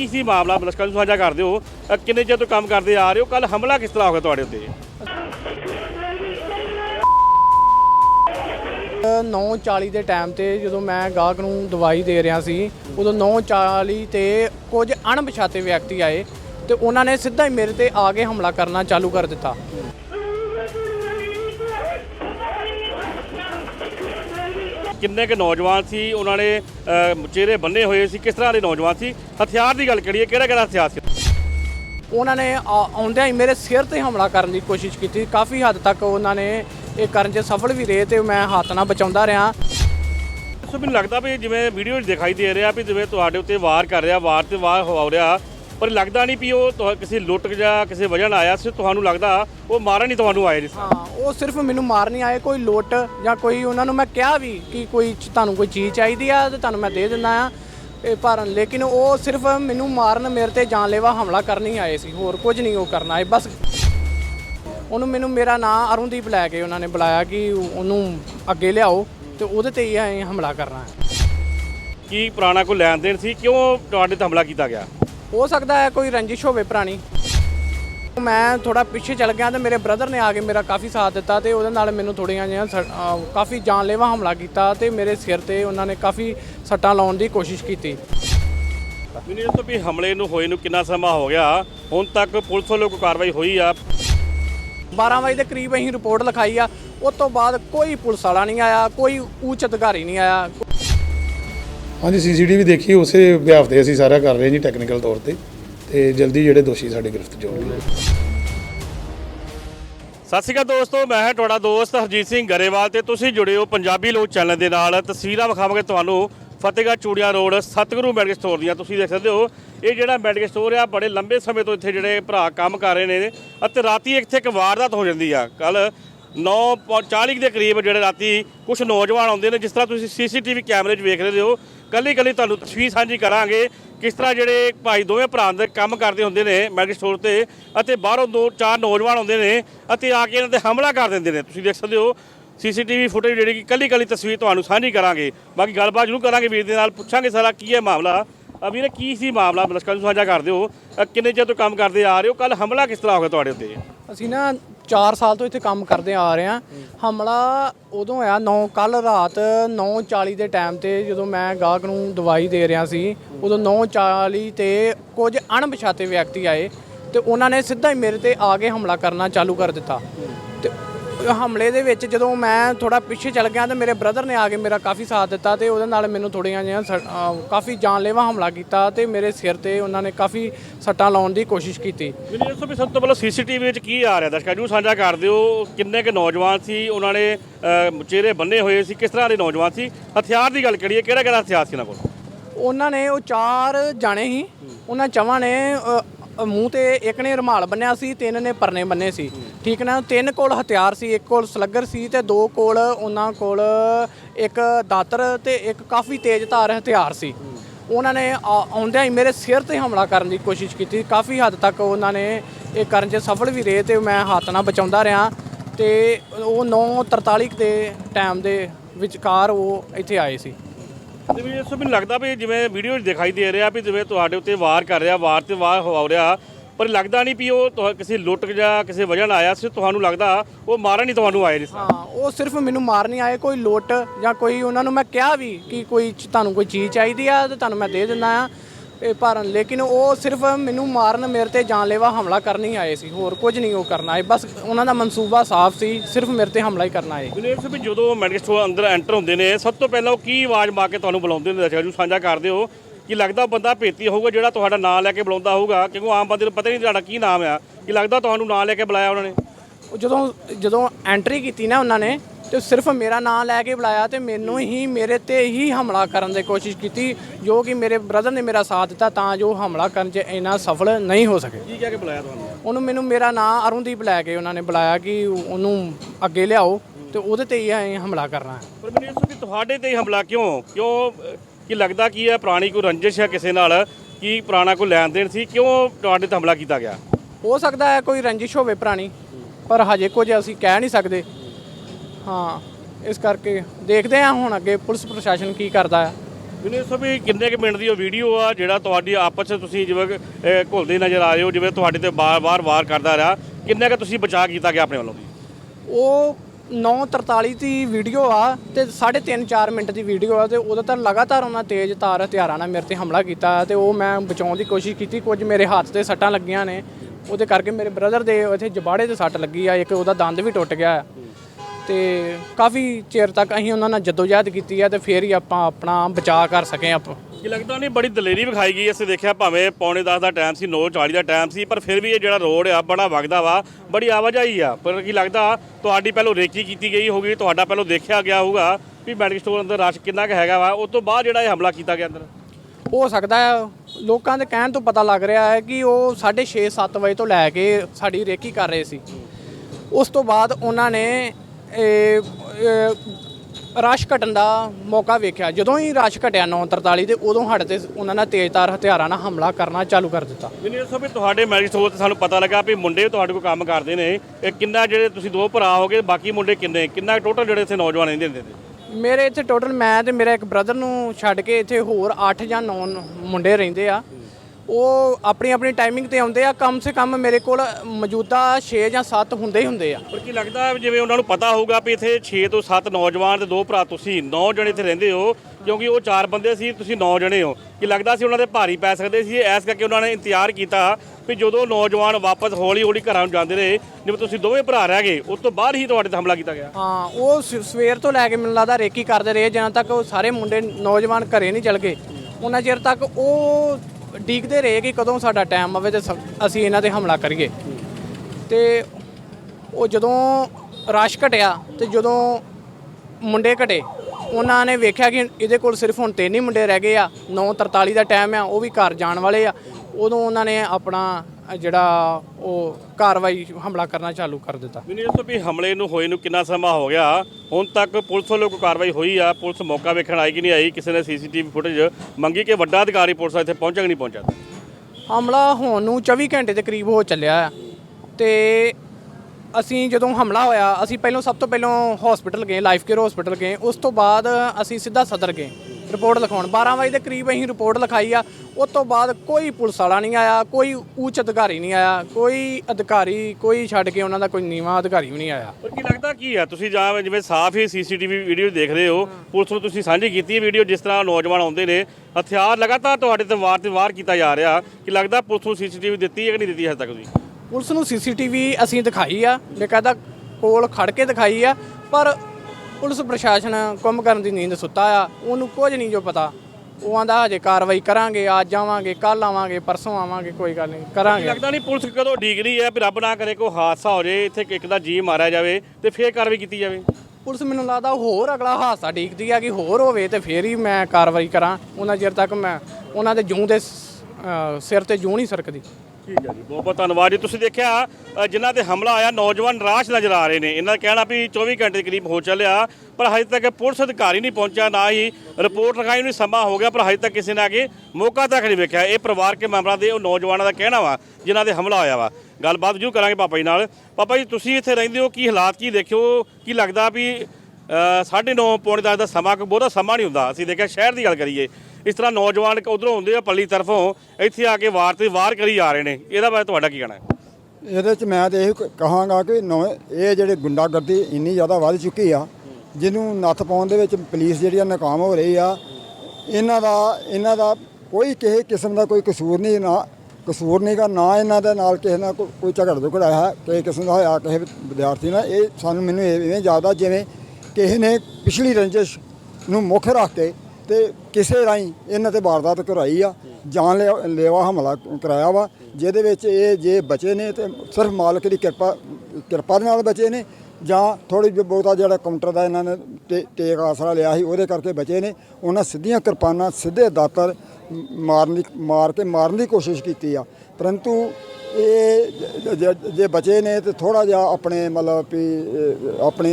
ਆ ਵੀਰੇ ਕੀ ਸੀ ਮਾਮਲਾ ਬਲਸਕਾ ਨੂੰ ਸਾਂਝਾ ਕਰਦੇ ਹੋ ਅ, ਕਿੰਨੇ ਚਿਰ ਤੋਂ ਕੰਮ ਕਰਦੇ ਆ ਰਹੇ ਹੋ? ਕੱਲ ਹਮਲਾ ਕਿਸ ਤਰ੍ਹਾਂ ਹੋ ਗਿਆ ਤੁਹਾਡੇ ਉੱਤੇ? 9:40 ਦੇ ਟਾਈਮ ਤੇ ਜਦੋਂ ਮੈਂ ਗਾਹਕ ਨੂੰ ਦਵਾਈ ਦੇ ਰਿਹਾ ਸੀ ਉਦੋਂ 9:40 ਤੇ ਕੁਝ ਅਣਪਛਾਤੇ ਵਿਅਕਤੀ ਆਏ ਤੇ ਉਹਨਾਂ ਨੇ ਸਿੱਧਾ ਹੀ ਮੇਰੇ ਤੇ ਆ ਕੇ ਹਮਲਾ ਕਰਨਾ ਚਾਲੂ ਕਰ ਦਿੱਤਾ। ਕਿੰਨੇ ਕੇ ਨੌਜਵਾਨ ਸੀ ਉਹਨਾਂ ਨੇ ਚਿਹਰੇ ਬੰਨੇ ਹੋਏ ਸੀ ਕਿਸ ਤਰ੍ਹਾਂ ਦੇ ਨੌਜਵਾਨ ਸੀ? ਹਥਿਆਰ ਦੀ ਗੱਲ ਕਰੀਏ ਕਿਹੜਾ ਕਿਹੜਾ ਹਥਿਆਰ ਸੀ? ਉਹਨਾਂ ਨੇ ਆਉਂਦਿਆਂ ਹੀ ਮੇਰੇ ਸਿਰ ਤੇ ਹਮਲਾ ਕਰਨ ਦੀ ਕੋਸ਼ਿਸ਼ ਕੀਤੀ। ਕਾਫੀ ਹੱਦ ਤੱਕ ਉਹਨਾਂ ਨੇ ਇਹ ਕਰਨ 'ਚ ਸਫਲ ਵੀ ਰਹੇ ਤੇ ਮੈਂ ਹੱਥ ਨਾਲ ਬਚਾਉਂਦਾ ਰਿਹਾ। ਸੋ ਮੈਨੂੰ ਲੱਗਦਾ ਵੀ ਜਿਵੇਂ ਵੀਡੀਓ 'ਚ ਦਿਖਾਈ ਦੇ ਰਿਹਾ ਵੀ ਜਿਵੇਂ ਤੁਹਾਡੇ ਉੱਤੇ ਵਾਰ ਕਰ ਰਿਹਾ ਵਾਰ ਤੇ ਵਾਰ ਹੋ ਰਿਹਾ। ਪਰ ਲੱਗਦਾ ਨਹੀਂ ਵੀ ਉਹ ਤੁਹਾ- ਕਿਸੇ ਲੁੱਟ ਜਾਂ ਕਿਸੇ ਵਜ੍ਹਾ ਨਾਲ ਆਇਆ ਸੀ ਤੁਹਾਨੂੰ ਲੱਗਦਾ ਉਹ ਮਾਰਨ ਹੀ ਤੁਹਾਨੂੰ ਆਏ ਜਿਸ ਹਾਂ ਉਹ ਸਿਰਫ ਮੈਨੂੰ ਮਾਰ ਨਹੀਂ ਆਏ ਕੋਈ ਲੁੱਟ ਜਾਂ ਕੋਈ ਉਹਨਾਂ ਨੂੰ ਮੈਂ ਕਿਹਾ ਵੀ ਕਿ ਕੋਈ ਚ- ਤੁਹਾਨੂੰ ਕੋਈ ਚੀਜ਼ ਚਾਹੀਦੀ ਆ ਤੇ ਤੁਹਾਨੂੰ ਮੈਂ ਦੇ ਦਿੰਦਾ ਆ ਇਹ ਪਰ ਲੇਕਿਨ ਉਹ ਸਿਰਫ ਮੈਨੂੰ ਮਾਰਨ ਮੇਰੇ ਤੇ ਜਾਨਲੇਵਾ ਹਮਲਾ ਕਰਨ ਹੀ ਆਏ ਸੀ ਹੋਰ ਕੁਝ ਨਹੀਂ ਉਹ ਕਰਨਾ ਆਏ ਬਸ। ਉਹਨੂੰ ਮੈਨੂੰ ਮੇਰਾ ਨਾਂ ਅਰੁਣਦੀਪ ਲੈ ਕੇ ਉਹਨਾਂ ਨੇ ਬੁਲਾਇਆ ਕਿ ਉਹਨੂੰ ਅੱਗੇ ਲਿਆਓ ਤੇ ਉਹਦੇ ਤੇ ਹੀ ਅਸੀਂ ਹਮਲਾ ਕਰਨਾ ਹੈ। ਕੀ ਪੁਰਾਣਾ ਕੋਈ ਲੈਣ ਦੇਣ ਸੀ? ਕਿਉਂ ਤੁਹਾਡੇ ਤੇ ਹਮਲਾ ਕੀਤਾ ਗਿਆ? ਹੋ ਸਕਦਾ ਹੈ ਕੋਈ ਰੰਜਿਸ਼ ਹੋਵੇ ਪੁਰਾਣੀ। ਮੈਂ ਥੋੜਾ ਪਿੱਛੇ ਚੱਲ ਗਿਆ ਤੇ ਮੇਰੇ ਬ੍ਰਦਰ ਨੇ ਆ ਕੇ ਮੇਰਾ ਕਾਫੀ ਸਾਥ ਦਿੱਤਾ ਤੇ ਉਹਦੇ ਨਾਲ ਮੈਨੂੰ ਥੋੜੀਆਂ ਜਿਹੀਆਂ ਕਾਫੀ ਜਾਨਲੇਵਾ ਹਮਲਾ ਕੀਤਾ ਤੇ ਮੇਰੇ ਸਿਰ ਤੇ ਉਹਨਾਂ ਨੇ ਕਾਫੀ ਸੱਟਾਂ ਲਾਉਣ ਦੀ ਕੋਸ਼ਿਸ਼ ਕੀਤੀ। ਮੈਨੂੰ ਇਹ ਤੋਂ ਵੀ ਹਮਲੇ ਨੂੰ ਹੋਏ ਨੂੰ ਕਿੰਨਾ ਸਮਾਂ ਹੋ ਗਿਆ? ਹੁਣ ਤੱਕ ਪੁਲਿਸ ਵੱਲੋਂ ਕੋਈ ਕਾਰਵਾਈ ਹੋਈ ਆ? 12 ਵਜੇ ਦੇ ਕਰੀਬ ਅਸੀਂ ਰਿਪੋਰਟ ਲਿਖਾਈ ਆ। ਉਸ ਤੋਂ ਬਾਅਦ ਕੋਈ ਪੁਲਿਸ ਵਾਲਾ ਨਹੀਂ ਆਇਆ ਕੋਈ ਉੱਚ ਅਧਿਕਾਰੀ ਨਹੀਂ ਆਇਆ। ਹਾਂਜੀ ਸੀਸੀਟੀਵੀ ਦੇਖੀ, ਉਸੇ ਵਿਆਹ ਤੇ ਅਸੀਂ ਸਾਰਾ ਕਰ ਰਹੇ ਜੀ ਟੈਕਨੀਕਲ ਤੌਰ ਤੇ। ਤੇ ਜਲਦੀ ਜਿਹੜੇ ਦੋਸ਼ੀ ਸਾਡੇ ਗ੍ਰਿਫਤ 'ਚ ਹੋਣਗੇ ਸਤਿ ਸ਼੍ਰੀ ਅਕਾਲ ਦੋਸਤੋ, ਮੈਂ ਹਾਂ ਤੁਹਾਡਾ ਦੋਸਤ ਹਰਜੀਤ ਸਿੰਘ ਗਰੇਵਾਲ ਤੇ ਤੁਸੀਂ ਜੁੜੇ ਹੋ ਪੰਜਾਬੀ ਲੋਕ ਚੈਨਲ ਦੇ ਨਾਲ। ਤਸਵੀਰਾਂ ਵਿਖਾਵਾਂਗੇ ਤੁਹਾਨੂੰ ਫਤਿਹਗੜ੍ਹ ਚੂੜੀਆਂ ਰੋਡ, ਸਤਿਗੁਰੂ ਮੈਡੀਕਲ ਸਟੋਰ ਦੀਆਂ। ਤੁਸੀਂ ਦੇਖ ਸਕਦੇ ਹੋ, ਇਹ ਜਿਹੜਾ ਮੈਡੀਕਲ ਸਟੋਰ ਆ, ਬੜੇ ਲੰਬੇ ਸਮੇਂ ਤੋਂ ਇੱਥੇ ਜਿਹੜੇ ਭਰਾ ਕੰਮ ਕਰ ਰਹੇ ਨੇ। ਅਤੇ ਰਾਤੀ ਇੱਥੇ ਇੱਕ ਵਾਰਦਾਤ ਹੋ ਜਾਂਦੀ ਆ। ਕੱਲ 9:40 ਦੇ ਕਰੀਬ ਜਿਹੜੇ ਰਾਤੀ ਕੁਝ ਨੌਜਵਾਨ ਆਉਂਦੇ ਨੇ, ਜਿਸ ਤਰ੍ਹਾਂ ਤੁਸੀਂ ਸੀਸੀਟੀਵੀ ਕੈਮਰੇ 'ਚ ਵੇਖ ਰਹੇ ਹੋ ਕੱਲੀ ਕੱਲੀ ਤੁਹਾਨੂੰ ਤਸਵੀਰ ਸਾਂਝੀ ਕਰਾਂਗੇ ਕਿਸ ਤਰ੍ਹਾਂ ਜਿਹੜੇ ਭਾਈ ਦੋਵੇਂ ਭਰਾ ਦੇ ਕੰਮ ਕਰਦੇ ਹੁੰਦੇ ਨੇ ਮੈਡੀਕਲ ਸਟੋਰ ਤੇ ਅਤੇ ਬਾਹਰੋਂ ਦੋ ਚਾਰ ਨੌਜਵਾਨ ਆਉਂਦੇ ਨੇ ਅਤੇ ਆ ਕੇ ਇਹਨਾਂ ਤੇ ਹਮਲਾ ਕਰ ਦਿੰਦੇ ਨੇ। ਤੁਸੀਂ ਦੇਖ ਸਕਦੇ ਹੋ, ਸੀਸੀਟੀਵੀ ਫੁਟੇਜ ਜਿਹੜੀ ਕਿ ਕੱਲੀ ਕੱਲੀ ਤਸਵੀਰ ਤੁਹਾਨੂੰ ਸਾਂਝੀ ਕਰਾਂਗੇ। ਬਾਕੀ ਗੱਲਬਾਤ ਜ਼ਰੂਰ ਕਰਾਂਗੇ ਵੀਰ ਦੇ ਨਾਲ, ਪੁੱਛਾਂਗੇ ਸਾਰਾ ਕੀ ਹੈ ਮਾਮਲਾ। ਆ ਵੀਰੇ ਕੀ ਸੀ ਮਾਮਲਾ? ਬਲਸਕਾ ਨੂੰ ਸਾਂਝਾ ਕਰਦੇ ਹੋ। ਕਿੰਨੇ ਚਿਰ ਤੋਂ ਕੰਮ ਕਰਦੇ ਆ ਰਹੇ ਹੋ? ਕੱਲ ਹਮਲਾ ਕਿਸ ਤਰ੍ਹਾਂ ਹੋ ਗਿਆ ਤੁਹਾਡੇ ਉੱਤੇ? ਅਸੀਂ ਨਾ 4 ਸਾਲ ਤੋਂ ਇੱਥੇ ਕੰਮ ਕਰਦੇ ਆ ਰਹੇ ਹਾਂ ਹਮਲਾ ਉਦੋਂ ਹੋਇਆ 9 ਕੱਲ ਰਾਤ 9:40 ਦੇ ਟਾਈਮ ਤੇ ਜਦੋਂ ਮੈਂ ਗਾਹਕ ਨੂੰ ਦਵਾਈ ਦੇ ਰਿਹਾ ਸੀ, ਉਦੋਂ 9:40 ਤੇ ਕੁਝ ਅਣਪਛਾਤੇ ਵਿਅਕਤੀ ਆਏ ਤੇ ਉਹਨਾਂ ਨੇ ਸਿੱਧਾ ਹੀ ਮੇਰੇ ਤੇ ਆ ਕੇ ਹਮਲਾ ਕਰਨਾ ਚਾਲੂ ਕਰ ਦਿੱਤਾ। ਤੇ ਹਮਲੇ ਦੇ ਵਿੱਚ ਜਦੋਂ ਮੈਂ ਥੋੜਾ ਪਿੱਛੇ ਚੱਲ ਗਿਆ ਤੇ ਮੇਰੇ ਬ੍ਰਦਰ ਨੇ ਆ ਕੇ ਮੇਰਾ ਕਾਫੀ ਸਾਥ ਦਿੱਤਾ ਤੇ ਉਹਦੇ ਨਾਲ ਮੈਨੂੰ ਥੋੜੀਆਂ ਜਿਹੀਆਂ ਕਾਫੀ ਜਾਨਲੇਵਾ ਹਮਲਾ ਕੀਤਾ ਤੇ ਮੇਰੇ ਸਿਰ ਤੇ ਉਹਨਾਂ ਨੇ ਕਾਫੀ ਸੱਟਾਂ ਲਾਉਣ ਦੀ ਕੋਸ਼ਿਸ਼ ਕੀਤੀ। ਮੈਨੂੰ ਦੱਸੋ ਵੀ ਸਭ ਤੋਂ ਪਹਿਲਾਂ ਸੀਸੀਟੀਵੀ ਵਿੱਚ ਕੀ ਆ ਰਿਹਾ ਦਰਸ਼ਕਾਂ? ਨੂੰ ਸਾਂਝਾ ਕਰ ਦਿਓ ਕਿੰਨੇ ਕੇ ਨੌਜਵਾਨ ਸੀ ਉਹਨਾਂ ਨੇ ਚਿਹਰੇ ਬੰਨੇ ਹੋਏ ਸੀ ਕਿਸ ਤਰ੍ਹਾਂ ਦੇ ਨੌਜਵਾਨ ਸੀ? ਹਥਿਆਰ ਦੀ ਗੱਲ ਕਰੀਏ ਕਿਹੜਾ ਕਿਹੜਾ ਹਥਿਆਰ ਸੀ ਇਹਨਾਂ ਕੋਲ? ਉਹਨਾਂ ਨੇ ਉਹ ਚਾਰ ਜਾਣੇ ਸੀ ਉਹਨਾਂ ਚਵਾਂ ਨੇ ਮੂੰਹ ਤੇ ਇੱਕ ਨੇ ਰੁਮਾਲ ਬੰਨਿਆ ਸੀ, ਤਿੰਨ ਨੇ ਪਰਨੇ ਬੰਨੇ ਸੀ। ਠੀਕ ਨਾ? ਤਿੰਨ ਕੋਲ ਹਥਿਆਰ ਸੀ, ਇੱਕ ਕੋਲ ਸਲੱਗਰ ਸੀ ਤੇ ਦੋ ਕੋਲ ਉਹਨਾਂ ਕੋਲ ਇੱਕ ਦਾਤਰ ਤੇ ਇੱਕ ਕਾਫੀ ਤੇਜ਼ ਧਾਰ ਹਥਿਆਰ ਸੀ। ਉਹਨਾਂ ਨੇ ਆ- ਆਉਂਦਿਆਂ ਹੀ ਮੇਰੇ ਸਿਰ ਤੇ ਹਮਲਾ ਕਰਨ ਦੀ ਕੋਸ਼ਿਸ਼ ਕੀਤੀ। ਕਾਫੀ ਹੱਦ ਤੱਕ ਉਹਨਾਂ ਨੇ ਇਹ ਕਰਨ 'ਚ ਸਫਲ ਵੀ ਰਹੇ ਤੇ ਮੈਂ ਹੱਥ ਨਾਲ ਬਚਾਉਂਦਾ ਰਿਹਾ ਤੇ ਉਹ 9:43 ਦੇ ਟਾਈਮ ਦੇ ਵਿਚਕਾਰ ਉਹ ਇੱਥੇ ਆਏ ਸੀ। ਤੇ ਵੀ ਇਸ ਮੈਨੂੰ ਲੱਗਦਾ ਵੀ ਜਿਵੇਂ ਵੀਡੀਓ 'ਚ ਦਿਖਾਈ ਦੇ ਰਿਹਾ ਵੀ ਜਿਵੇਂ ਤੁਹਾਡੇ ਉੱਤੇ ਵਾਰ ਕਰ ਰਿਹਾ, ਵਾਰ ਤੇ ਵਾਰ ਹੋ ਰਿਹਾ, ਪਰ ਲੱਗਦਾ ਨਹੀਂ ਵੀ ਉਹ ਤੁਹਾ- ਕਿਸੇ ਲੁੱਟ ਜਾਂ ਕਿਸੇ ਵਜ੍ਹਾ ਨਾਲ ਆਇਆ ਸੀ ਤੁਹਾਨੂੰ ਲੱਗਦਾ ਉਹ ਮਾਰਨ ਹੀ ਤੁਹਾਨੂੰ ਆਏ ਜਿਸ ਤਰ੍ਹਾਂ। ਹਾਂ, ਉਹ ਸਿਰਫ ਮੈਨੂੰ ਮਾਰ ਨਹੀਂ ਆਏ, ਕੋਈ ਲੁੱਟ ਜਾਂ ਕੋਈ ਉਹਨਾਂ ਨੂੰ ਮੈਂ ਕਿਹਾ ਵੀ ਕਿ ਕੋਈ ਚ- ਤੁਹਾਨੂੰ ਕੋਈ ਚੀਜ਼ ਚਾਹੀਦੀ ਆ ਤੇ ਤੁਹਾਨੂੰ ਮੈਂ ਦੇ ਦਿੰਦਾ ਆ। ਇਹ ਪਰ ਲੇਕਿਨ ਉਹ ਸਿਰਫ ਮੈਨੂੰ ਮਾਰਨ ਮੇਰੇ ਤੇ ਜਾਨਲੇਵਾ ਹਮਲਾ ਕਰਨ ਹੀ ਆਏ ਸੀ। ਹੋਰ ਕੁਝ ਨਹੀਂ ਉਹ ਕਰਨਾ ਆਏ ਬਸ ਉਹਨਾਂ ਦਾ ਮਨਸੂਬਾ ਸਾਫ਼ ਸੀ। ਸਿਰਫ ਮੇਰੇ ਤੇ ਹਮਲਾ ਹੀ ਕਰਨਾ ਆਏ ਇਸ ਵੀ ਜਦੋਂ ਮੈਡੀਕਲ ਸਟੋਰ ਅੰਦਰ ਐਂਟਰ ਹੁੰਦੇ ਨੇ ਸਭ ਤੋਂ ਪਹਿਲਾਂ ਉਹ ਕੀ ਆਵਾਜ਼ ਮਾਰ ਕੇ ਤੁਹਾਨੂੰ ਬੁਲਾਉਂਦੇ ਨੇ ਦਰਸ਼ਕਾਂ ਨੂੰ ਸਾਂਝਾ ਕਰਦੇ ਹੋ ਕਿ ਲੱਗਦਾ ਬੰਦਾ ਭੇਤੀ ਹੋਊਗਾ ਜਿਹੜਾ ਤੁਹਾਡਾ ਨਾਮ ਲੈ ਕੇ ਬੁਲਾਉਂਦਾ ਹੋਊਗਾ? ਕਿਉਂਕਿ ਆਮ ਬੰਦੇ ਨੂੰ ਪਤਾ ਹੀ ਨਹੀਂ ਤੁਹਾਡਾ ਕੀ ਨਾਮ ਆ। ਕਿ ਲੱਗਦਾ ਤੁਹਾਨੂੰ ਨਾਮ ਲੈ ਕੇ ਬੁਲਾਇਆ ਉਹਨਾਂ ਨੇ? ਜਦੋਂ ਜਦੋਂ ਐਂਟਰੀ ਕੀਤੀ ਨਾ ਉਹਨਾਂ ਨੇ ਤੇ ਸਿਰਫ ਮੇਰਾ ਨਾਮ ਲੈ ਕੇ ਬੁਲਾਇਆ ਤੇ ਮੈਨੂੰ ਹੀ ਮੇਰੇ ਤੇ ਹੀ ਹਮਲਾ ਕਰਨ ਦੀ ਕੋਸ਼ਿਸ਼ ਕੀਤੀ ਜੋ ਕਿ ਮੇਰੇ ਬ੍ਰਦਰ ਨੇ ਮੇਰਾ ਸਾਥ ਦਿੱਤਾ ਤਾਂ ਜੋ ਹਮਲਾ ਕਰਨ 'ਚ ਇੰਨਾ ਸਫਲ ਨਹੀਂ ਹੋ ਸਕੇ। ਕੀ ਕਹਿ ਕੇ ਬੁਲਾਇਆ ਤੁਹਾਨੂੰ? ਉਹਨੂੰ ਮੈਨੂੰ ਮੇਰਾ ਨਾਮ ਅਰੁਣਦੀਪ ਲੈ ਕੇ ਉਹਨਾਂ ਨੇ ਬੁਲਾਇਆ ਕਿ ਉਹਨੂੰ ਅੱਗੇ ਲਿਆਓ ਤੇ ਉਹਦੇ ਤੇ ਹੀ ਅਸੀਂ ਹਮਲਾ ਕਰਨਾ ਹੈ। ਪਰ ਮੈਨੂੰ ਇਸ ਵੀ ਤੁਹਾਡੇ ਤੇ ਹੀ ਹਮਲਾ ਕਿਉਂ? ਕਿਉਂ ਅਹ, ਕੀ ਲੱਗਦਾ ਕੀ ਹੈ ਪੁਰਾਣੀ ਕੋਈ ਰੰਜਿਸ਼ ਹੈ ਕਿਸੇ ਨਾਲ? ਕੀ ਪੁਰਾਣਾ ਕੋਈ ਲੈਣ ਦੇਣ ਸੀ? ਕਿਉਂ ਤੁਹਾਡੇ ਤੇ ਹਮਲਾ ਕੀਤਾ ਗਿਆ? ਹੋ ਸਕਦਾ ਹੈ ਕੋਈ ਰੰਜਿਸ਼ ਹੋਵੇ ਪੁਰਾਣੀ ਪਰ ਹਜੇ ਕੁਝ ਅਸੀਂ ਕਹਿ ਨਹੀਂ ਸਕਦੇ। ਹਾਂ। ਇਸ ਕਰਕੇ ਦੇਖਦੇ ਹਾਂ ਹੁਣ ਅੱਗੇ ਪੁਲਿਸ ਪ੍ਰਸ਼ਾਸਨ ਕੀ ਕਰਦਾ ਹੈ ਮੈਨੂੰ ਦੱਸੋ ਵੀ ਕਿੰਨੇ ਕੁ ਮਿੰਟ ਦੀ ਉਹ ਵੀਡੀਓ ਆ ਜਿਹੜਾ ਤੁਹਾਡੀ ਆਪਸ 'ਚ ਤੁਸੀਂ ਜਿਵੇਂ ਅਹ, ਘੁਲਦੇ ਨਜ਼ਰ ਆ ਰਹੇ ਹੋ ਜਿਵੇਂ ਤੁਹਾਡੇ ਤੇ ਬਾਰ-ਬਾਰ ਵਾਰ ਕਰਦਾ ਰਿਹਾ। ਕਿੰਨੇ ਕੁ ਤੁਸੀਂ ਬਚਾਅ ਕੀਤਾ ਗਿਆ ਆਪਣੇ ਵੱਲੋਂ ਉਹ 9:43 ਦੀ ਵੀਡੀਓ ਆ ਤੇ 3.5 4 ਮਿੰਟ ਦੀ ਵੀਡੀਓ ਆ ਤੇ ਉਦੋਂ ਤਾਂ ਲਗਾਤਾਰ ਉਹਨਾਂ ਤੇਜ਼ ਤਾਰ ਹਥਿਆਰਾਂ ਨਾਲ ਮੇਰੇ ਤੇ ਹਮਲਾ ਕੀਤਾ ਤੇ ਉਹ ਮੈਂ ਬਚਾਉਣ ਦੀ ਕੋਸ਼ਿਸ਼ ਕੀਤੀ। ਕੁਝ ਮੇਰੇ ਹੱਥ ਤੇ ਸੱਟਾਂ ਲੱਗੀਆਂ ਨੇ। ਉਹਦੇ ਕਰਕੇ ਮੇਰੇ ਬ੍ਰਦਰ ਦੇ ਇੱਥੇ ਜਬਾੜੇ ਤੇ ਸੱਟ ਲੱਗੀ ਆ ਇੱਕ ਉਹਦਾ ਦੰਦ ਵੀ ਟੁੱਟ ਗਿਆ ਤੇ ਕਾਫੀ ਚਿਰ ਤੱਕ ਅਸੀਂ ਉਹਨਾਂ ਨਾਲ ਜਦੋਜਹਿਦ ਕੀਤੀ ਆ ਤੇ ਫੇਰ ਹੀ ਆਪਾਂ ਆਪਣਾ ਬਚਾਅ ਕਰ ਸਕੇ ਆਪਾਂ। ਕੀ ਲੱਗਦਾ ਨਹੀਂ ਬੜੀ ਦਲੇਰੀ ਵਿਖਾਈ ਗਈ ਅਸੀਂ ਦੇਖਿਆ ਭਾਵੇਂ ਪੌਣੇ 10 ਦਾ ਟਾਈਮ ਸੀ 9:40 ਦਾ ਟਾਈਮ ਸੀ ਪਰ ਫਿਰ ਵੀ ਇਹ ਜਿਹੜਾ ਰੋਡ ਆ ਬੜਾ ਵਗਦਾ ਵਾ ਬੜੀ ਆਵਾਜਾਈ ਆ। ਪਰ ਕੀ ਲੱਗਦਾ ਤੁਹਾਡੀ ਪਹਿਲੋਂ ਰੇਕੀ ਕੀਤੀ ਗਈ ਹੋਗੀ ਤੁਹਾਡਾ ਪਹਿਲੋਂ ਦੇਖਿਆ ਗਿਆ ਹੋਊਗਾ ਵੀ ਮੈਡੀਕਲ ਸਟੋਰ ਅੰਦਰ ਰਸ਼ ਕਿੰਨਾ ਕੁ ਹੈਗਾ ਵਾ ਉਸ ਤੋਂ ਬਾਅਦ ਜਿਹੜਾ ਇਹ ਹਮਲਾ ਕੀਤਾ ਗਿਆ ਅੰਦਰ। ਹੋ ਸਕਦਾ ਹੈ ਲੋਕਾਂ ਦੇ ਕਹਿਣ ਤੋਂ ਪਤਾ ਲੱਗ ਰਿਹਾ ਹੈ ਕਿ ਉਹ 6:30 7 ਵਜੇ ਤੋਂ ਲੈ ਕੇ ਸਾਡੀ ਰੇਕੀ ਕਰ ਰਹੇ ਸੀ। ਉਸ ਤੋਂ ਬਾਅਦ ਉਹਨਾਂ ਨੇ ਰਸ਼ ਘਟਣ ਦਾ ਮੌਕਾ ਵੇਖਿਆ। ਜਦੋਂ ਹੀ ਰਸ਼ ਘਟਿਆ 9:43 ਤੇ ਉਦੋਂ ਸਾਡੇ ਤੇ ਉਹਨਾਂ ਨੇ ਤੇਜ਼ਧਾਰ ਹਥਿਆਰਾਂ ਨਾਲ ਹਮਲਾ ਕਰਨਾ ਚਾਲੂ ਕਰ ਦਿੱਤਾ। ਮੈਨੂੰ ਦੱਸੋ ਵੀ ਤੁਹਾਡੇ ਮੈਰਿਜ ਤੇ ਸਾਨੂੰ ਪਤਾ ਲੱਗਾ ਵੀ ਮੁੰਡੇ ਤੁਹਾਡੇ ਕੋਲ ਕੰਮ ਕਰਦੇ ਨੇ। ਇਹ ਕਿੰਨਾ ਜਿਹੜੇ ਤੁਸੀਂ ਦੋ ਭਰਾ ਹੋਗੇ ਬਾਕੀ ਮੁੰਡੇ ਕਿੰਨੇ? ਕਿੰਨਾ ਟੋਟਲ ਜਿਹੜੇ ਇੱਥੇ ਨੌਜਵਾਨ ਰਹਿੰਦੇ ਹੁੰਦੇ ਨੇ ਮੇਰੇ ਇੱਥੇ ਟੋਟਲ ਮੈਂ ਤੇ ਮੇਰਾ ਇੱਕ ਬ੍ਰਦਰ ਨੂੰ ਛੱਡ ਕੇ ਇੱਥੇ ਹੋਰ 8 ਜਾਂ 9 ਮੁੰਡੇ ਰਹਿੰਦੇ ਆ। ਉਹ ਆਪਣੀ ਆਪਣੀ ਟਾਈਮਿੰਗ ਤੇ ਆਉਂਦੇ ਆ ਕਮ ਸੇ ਕਮ ਮੇਰੇ ਕੋਲ ਮੌਜੂਦਾ 6 ਜਾਂ 7 ਹੁੰਦੇ ਹੀ ਹੁੰਦੇ ਆ। ਪਰ ਕੀ ਲੱਗਦਾ ਜਿਵੇਂ ਉਹਨਾਂ ਨੂੰ ਪਤਾ ਹੋਊਗਾ ਵੀ ਇੱਥੇ 6 ਤੋਂ 7 ਨੌਜਵਾਨ ਤੇ ਦੋ ਭਰਾ ਤੁਸੀਂ 9 ਜਣੇ ਇੱਥੇ ਰਹਿੰਦੇ ਹੋ ਕਿਉਂਕਿ ਉਹ ਚਾਰ ਬੰਦੇ ਸੀ ਤੁਸੀਂ 9 ਜਣੇ ਹੋ। ਕੀ ਲੱਗਦਾ ਸੀ ਉਹਨਾਂ ਦੇ ਭਾਰੀ ਪੈ ਸਕਦੇ ਸੀ? ਐਸ ਕਰਕੇ ਉਹਨਾਂ ਨੇ ਇੰਤਜ਼ਾਰ ਕੀਤਾ ਵੀ ਜਦੋਂ ਨੌਜਵਾਨ ਵਾਪਸ ਹੌਲੀ ਹੌਲੀ ਘਰਾਂ ਨੂੰ ਜਾਂਦੇ ਰਹੇ ਜਿਵੇਂ ਤੁਸੀਂ ਦੋਵੇਂ ਭਰਾ ਰਹਿ ਗਏ ਉਸ ਤੋਂ ਬਾਅਦ ਹੀ ਤੁਹਾਡੇ ਤੇ ਹਮਲਾ ਕੀਤਾ ਗਿਆ। ਹਾਂ ਉਹ ਸਵੇਰ ਤੋਂ ਲੈ ਕੇ ਮੈਨੂੰ ਲੱਗਦਾ ਰੇਕੀ ਕਰਦੇ ਰਹੇ ਜਦੋਂ ਤੱਕ ਉਹ ਸਾਰੇ ਮੁੰਡੇ ਨੌਜਵਾਨ ਘਰੇ ਨਹੀਂ ਚਲ ਗਏ ਉਹਨਾਂ ਚਿਰ ਤੱਕ ਉਹ ਡੀਕਦੇ ਰਹੇ ਕਿ ਕਦੋਂ ਸਾਡਾ ਟਾਈਮ ਆਵੇ ਤੇ ਸ- ਅਸੀਂ ਇਹਨਾਂ ਤੇ ਹਮਲਾ ਕਰੀਏ। ਤੇ ਉਹ ਜਦੋਂ ਰਸ਼ ਘਟਿਆ ਤੇ ਜਦੋਂ ਮੁੰਡੇ ਘਟੇ, ਉਹਨਾਂ ਨੇ ਵੇਖਿਆ ਕਿ ਇਹਦੇ ਕੋਲ ਸਿਰਫ ਹੁਣ ਤਿੰਨ ਹੀ ਮੁੰਡੇ ਰਹਿ ਗਏ ਆ 9:43 ਦਾ ਟਾਈਮ ਆ, ਉਹ ਵੀ ਘਰ ਜਾਣ ਵਾਲੇ ਆ। ਉਦੋਂ ਉਹਨਾਂ ਨੇ ਆਪਣਾ ਅ, ਜਿਹੜਾ ਉਹ ਕਾਰਵਾਈ ਹਮਲਾ ਕਰਨਾ ਚਾਲੂ ਕਰ ਦਿੱਤਾ। ਮੈਨੂੰ ਦੱਸੋ ਵੀ ਹਮਲੇ ਨੂੰ ਹੋਏ ਨੂੰ ਕਿੰਨਾ ਸਮਾਂ ਹੋ ਗਿਆ? ਹੁਣ ਤੱਕ ਪੁਲਿਸ ਵੱਲੋਂ ਕੋਈ ਕਾਰਵਾਈ ਹੋਈ ਆ? ਪੁਲਿਸ ਮੌਕਾ ਵੇਖਣ ਆਈ ਕਿ ਨਹੀਂ ਆਈ? ਕਿਸੇ ਨੇ ਸੀਸੀਟੀਵੀ ਫੁਟੇਜ ਮੰਗੀ ਕਿ ਵੱਡਾ ਅਧਿਕਾਰੀ ਪੁਲਿਸ ਇੱਥੇ ਪਹੁੰਚਿਆ ਕਿ ਨਹੀਂ ਪਹੁੰਚਿਆ? ਹਮਲਾ ਹੋਣ ਨੂੰ 24 ਘੰਟੇ ਦੇ ਕਰੀਬ ਹੋ ਚੱਲਿਆ ਆ। ਤੇ ਅਸੀਂ ਜਦੋਂ ਹਮਲਾ ਹੋਇਆ ਅਸੀਂ ਪਹਿਲਾਂ ਸਭ ਤੋਂ ਪਹਿਲਾਂ ਹਸਪੀਟਲ ਗਏ ਲਾਈਫ ਕੇਅਰ ਹਸਪੀਟਲ ਗਏ। ਉਸ ਤੋਂ ਬਾਅਦ ਅਸੀਂ ਸਿੱਧਾ ਸਦਰ ਗਏ। ਰਿਪੋਰਟ ਲਿਖਾਉਣ। 12 ਵਜੇ ਦੇ ਕਰੀਬ ਅਸੀਂ ਰਿਪੋਰਟ ਲਿਖਾਈ ਆ। ਉਸ ਤੋਂ ਬਾਅਦ ਕੋਈ ਪੁਲਿਸ ਵਾਲਾ ਨਹੀਂ ਆਇਆ ਕੋਈ ਉੱਚ ਅਧਿਕਾਰੀ ਨਹੀਂ ਆਇਆ ਕੋਈ ਅਧਿਕਾਰੀ ਕੋਈ ਛੱਡ ਕੇ ਉਹਨਾਂ ਦਾ ਕੋਈ ਨੀਵਾਂ ਅਧਿਕਾਰੀ ਵੀ ਨਹੀਂ ਆਇਆ। ਪਰ ਕੀ ਲੱਗਦਾ ਕੀ ਆ? ਤੁਸੀਂ ਜਾਂ ਜਿਵੇਂ ਸਾਫ਼ ਹੀ ਸੀਸੀਟੀਵੀ ਵੀਡੀਓ ਦੇਖ ਰਹੇ ਹੋ ਪੁਲਿਸ ਨੂੰ ਤੁਸੀਂ ਸਾਂਝੀ ਕੀਤੀ ਹੈ ਵੀਡੀਓ ਜਿਸ ਤਰ੍ਹਾਂ ਨੌਜਵਾਨ ਆਉਂਦੇ ਨੇ ਹਥਿਆਰ ਲਗਾਤਾਰ ਤੁਹਾਡੇ ਤੇ ਵਾਰ ਤੇ ਵਾਰ ਕੀਤਾ ਜਾ ਰਿਹਾ। ਕਿ ਲੱਗਦਾ ਪੁਲਿਸ ਨੂੰ ਸੀਸੀਟੀਵੀ ਦਿੱਤੀ ਹੈ ਕਿ ਨਹੀਂ ਦਿੱਤੀ ਹਜੇ ਤੱਕ ਤੁਸੀਂ? ਪੁਲਿਸ ਨੂੰ ਸੀਸੀਟੀਵੀ ਅਸੀਂ ਦਿਖਾਈ ਆ ਬਕਾਇਦਾ ਕੋਲ ਖੜ ਕੇ ਦਿਖਾਈ ਆ ਪਰ ਪੁਲਿਸ ਪ੍ਰਸ਼ਾਸਨ ਕੰਮ ਕਰਨ ਦੀ ਨੀਂਦ ਸੁੱਤਾ ਆ ਉਹਨੂੰ ਕੁਝ ਨਹੀਂ ਜੋ ਪਤਾ। ਉਹ ਆਂਦਾ ਹਜੇ ਕਾਰਵਾਈ ਕਰਾਂਗੇ ਅੱਜ ਆਵਾਂਗੇ ਕੱਲ ਆਵਾਂਗੇ ਪਰਸੋਂ ਆਵਾਂਗੇ ਕੋਈ ਗੱਲ ਨਹੀਂ ਕਰਾਂਗੇ। ਲੱਗਦਾ ਨਹੀਂ ਪੁਲਿਸ ਕਦੋਂ ਡੀਕ ਰਹੀ ਹੈ ਵੀ ਰੱਬ ਨਾ ਕਰੇ ਕੋਈ ਹਾਦਸਾ ਹੋ ਜਾਏ ਇੱਥੇ ਇੱਕ ਦਾ ਜੀ ਮਾਰਿਆ ਜਾਵੇ ਤੇ ਫੇਰ ਕਾਰਵਾਈ ਕੀਤੀ ਜਾਵੇ। ਪੁਲਿਸ ਮੈਨੂੰ ਲੱਗਦਾ ਹੋਰ ਅਗਲਾ ਹਾਦਸਾ ਡੀਕਦੀ ਆ ਕਿ ਹੋਰ ਹੋਵੇ ਤੇ ਫੇਰ ਹੀ ਮੈਂ ਕਾਰਵਾਈ ਕਰਾਂ। ਉਹਨਾਂ ਚਿਰ ਤੱਕ ਮੈਂ ਉਹਨਾਂ ਦੇ ਜੂੰ ਦੇ ਸ- ਅਹ ਸਿਰ ਤੇ ਜੂੰ ਨਹੀਂ ਸਰਕਦੀ। ਠੀਕ ਹੈ ਜੀ ਬਹੁਤ ਬਹੁਤ ਧੰਨਵਾਦ ਜੀ। ਤੁਸੀਂ ਦੇਖਿਆ ਅ, ਜਿਨ੍ਹਾਂ ਤੇ ਹਮਲਾ ਆਇਆ ਨੌਜਵਾਨ ਨਿਰਾਸ਼ ਨਜ਼ਰ ਆ ਰਹੇ ਨੇ। ਇਹਨਾਂ ਦਾ ਕਹਿਣਾ ਵੀ 24 ਘੰਟੇ ਦੇ ਕਰੀਬ ਹੋ ਚੱਲਿਆ ਪਰ ਹਜੇ ਤੱਕ ਪੁਲਿਸ ਅਧਿਕਾਰੀ ਨਹੀਂ ਪਹੁੰਚਿਆ ਨਾ ਹੀ ਰਿਪੋਰਟ ਲਗਾਈ ਨੂੰ ਸਮਾਂ ਹੋ ਗਿਆ ਪਰ ਹਜੇ ਤੱਕ ਕਿਸੇ ਨੇ ਆ ਕੇ ਮੌਕਾ ਤੱਕ ਨਹੀਂ ਵੇਖਿਆ। ਇਹ ਪਰਿਵਾਰ ਕੇ ਮੈਂਬਰਾਂ ਦੇ ਉਹ ਨੌਜਵਾਨਾਂ ਦਾ ਕਹਿਣਾ ਵਾ ਜਿਨ੍ਹਾਂ ਤੇ ਹਮਲਾ ਹੋਇਆ ਵਾ। ਗੱਲਬਾਤ ਜੂ ਕਰਾਂਗੇ ਪਾਪਾ ਜੀ ਨਾਲ। ਪਾਪਾ ਜੀ ਤੁਸੀਂ ਇੱਥੇ ਰਹਿੰਦੇ ਹੋ ਕੀ ਹਾਲਾਤ ਕੀ ਦੇਖਿਓ? ਕੀ ਲੱਗਦਾ ਵੀ ਅ, ਸਾਢੇ ਨੌ ਪੌਣੇ ਦਸ ਦਾ ਸਮਾਂ ਕੋਈ ਬਹੁਤਾ ਸਮਾਂ ਨਹੀਂ ਹੁੰਦਾ? ਅਸੀਂ ਦੇਖਿਆ ਸ਼ਹਿਰ ਦੀ ਗੱਲ ਕਰੀਏ। ਇਸ ਤਰ੍ਹਾਂ ਨੌਜਵਾਨ ਉਧਰੋਂ ਆਉਂਦੇ ਆ ਪੱਲੀ ਤਰਫੋਂ, ਇੱਥੇ ਆ ਕੇ ਵਾਰ ਤੇ ਵਾਰ ਕਰੀ ਜਾ ਰਹੇ ਨੇ। ਇਹਦਾ ਬਾਰੇ ਤੁਹਾਡਾ ਕੀ ਕਹਿਣਾ ਹੈ? ਇਹਦੇ ਚ ਮੈਂ ਤੇ ਇਹ ਕਹਾਂਗਾ ਕਿ ਨਵੇਂ ਇਹ ਜਿਹੜੇ ਗੁੰਡਾਗਰਦੀ ਇੰਨੀ ਜ਼ਿਆਦਾ ਵੱਧ ਚੁੱਕੀ ਆ, ਜਿਹਨੂੰ ਨੱਥ ਪਾਉਣ ਦੇ ਵਿੱਚ ਪੁਲਿਸ ਜਿਹੜੀ ਆ ਨਾਕਾਮ ਹੋ ਰਹੀ ਆ, ਇਹਨਾਂ ਦਾ ਇਹਨਾਂ ਦਾ ਕੋਈ ਕਿਸੇ ਕਿਸਮ ਦਾ ਕੋਈ ਕਸੂਰ ਨਹੀਂ ਨਾ ਕਸੂਰ ਨਹੀਂਗਾ ਨਾ ਇਹਨਾਂ ਦੇ ਨਾਲ ਕਿਸੇ ਨਾਲ ਕੋਈ ਝਗੜਾ ਝਗੜਾ ਹੈ ਕਿਸੇ ਕਿਸਮ ਦਾ ਹੋਇਆ, ਕਿਸੇ ਵਿਦਿਆਰਥੀ ਨਾਲ। ਇਹ ਸਾਨੂੰ ਮੈਨੂੰ ਇਵੇਂ ਜ਼ਿਆਦਾ ਜਿਵੇਂ ਕਿਸੇ ਨੇ ਪਿਛਲੀ ਰੰਜਿਸ਼ ਨੂੰ ਮੁੱਖ ਰੱਖ ਕੇ ਤੇ ਕਿਸੇ ਰਾਹੀਂ ਇਹਨਾਂ ਤੇ ਵਾਰਦਾਤ ਕਰਾਈ ਆ, ਜਾਨ ਲਿਆ- ਲੇਵਾ ਹਮਲਾ ਕਰਾਇਆ ਵਾ, ਜਿਹਦੇ ਵਿੱਚ ਇਹ ਜੇ ਬਚੇ ਨੇ ਤੇ ਸਿਰਫ ਮਾਲਕ ਦੀ ਕਿਰਪਾ ਕਿਰਪਾ ਦੇ ਨਾਲ ਬਚੇ ਨੇ, ਜਾਂ ਥੋੜੀ ਬਹੁਤਾ ਜਿਹੜਾ ਕਾਊਂਟਰ ਦਾ ਇਹਨਾਂ ਨੇ ਟੇ- ਟੇਕ ਆਸਰਾ ਲਿਆ ਸੀ, ਉਹਦੇ ਕਰਕੇ ਬਚੇ ਨੇ, ਉਹਨਾਂ ਸਿੱਧੀਆਂ ਕਿਰਪਾਨਾਂ ਸਿੱਧੇ ਦਾਤਰ ਮਾਰਨ ਦੀ, ਮਾਰ ਕੇ ਮਾਰਨ ਦੀ ਕੋਸ਼ਿਸ਼ ਕੀਤੀ ਆ। ਪਰੰਤੂ ਇਹ ਜ- ਬਚੇ ਨੇ ਤੇ ਥੋੜਾ ਜਿਹਾ ਆਪਣੇ ਮਤਲਬ ਵੀ ਅਹ, ਆਪਣੀ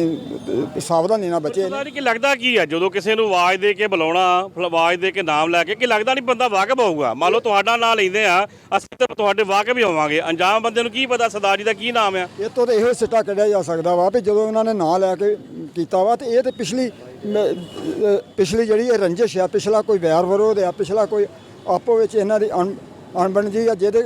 ਸਾਵਧਾਨੀ ਨਾਲ ਬਚੇ ਨੇ। ਨਹੀਂ ਕਿ ਲੱਗਦਾ ਕੀ ਆ ਜਦੋਂ ਕਿਸੇ ਨੂੰ ਆਵਾਜ਼ ਦੇ ਕੇ ਬੁਲਾਉਣਾ ਆਵਾਜ਼ ਦੇ ਕੇ ਨਾਮ ਲੈ ਕੇ ਕਿ ਲੱਗਦਾ ਨਹੀਂ ਬੰਦਾ ਵਾਕਬ ਹੋਊਗਾ। ਮੰਨ ਲਓ ਤੁਹਾਡਾ ਨਾਂ ਲੈਂਦੇ ਆ ਅਸੀਂ ਤਾਂ ਤੁਹਾਡੇ ਵਾਕਬ ਹੀ ਹੋਵਾਂਗੇ। ਅੰਜਾਮ ਬੰਦੇ ਨੂੰ ਕੀ ਪਤਾ ਸਰਦਾਰ ਜੀ ਦਾ ਕੀ ਨਾਮ ਆ? ਇਹ ਤੋਂ ਤਾਂ ਇਹੋ ਸਿੱਟਾ ਕੱਢਿਆ ਜਾ ਸਕਦਾ ਵਾ ਵੀ ਜਦੋਂ ਉਹਨਾਂ ਨੇ ਨਾਂ ਲੈ ਕੇ ਕੀਤਾ ਵਾ ਤੇ ਇਹ ਤੇ ਪਿਛਲੀ ਮ- ਪਿਛਲੀ ਜਿਹੜੀ ਇਹ ਰੰਜਿਸ਼ ਆ ਪਿਛਲਾ ਕੋਈ ਵੈਰ ਵਿਰੋਧ ਆ ਪਿਛਲਾ ਕੋਈ ਆਪੋ ਵਿੱਚ ਇਹਨਾਂ ਦੀ ਅਣ ਅਣਬਣਜੀ ਆ ਜਿਹਦੇ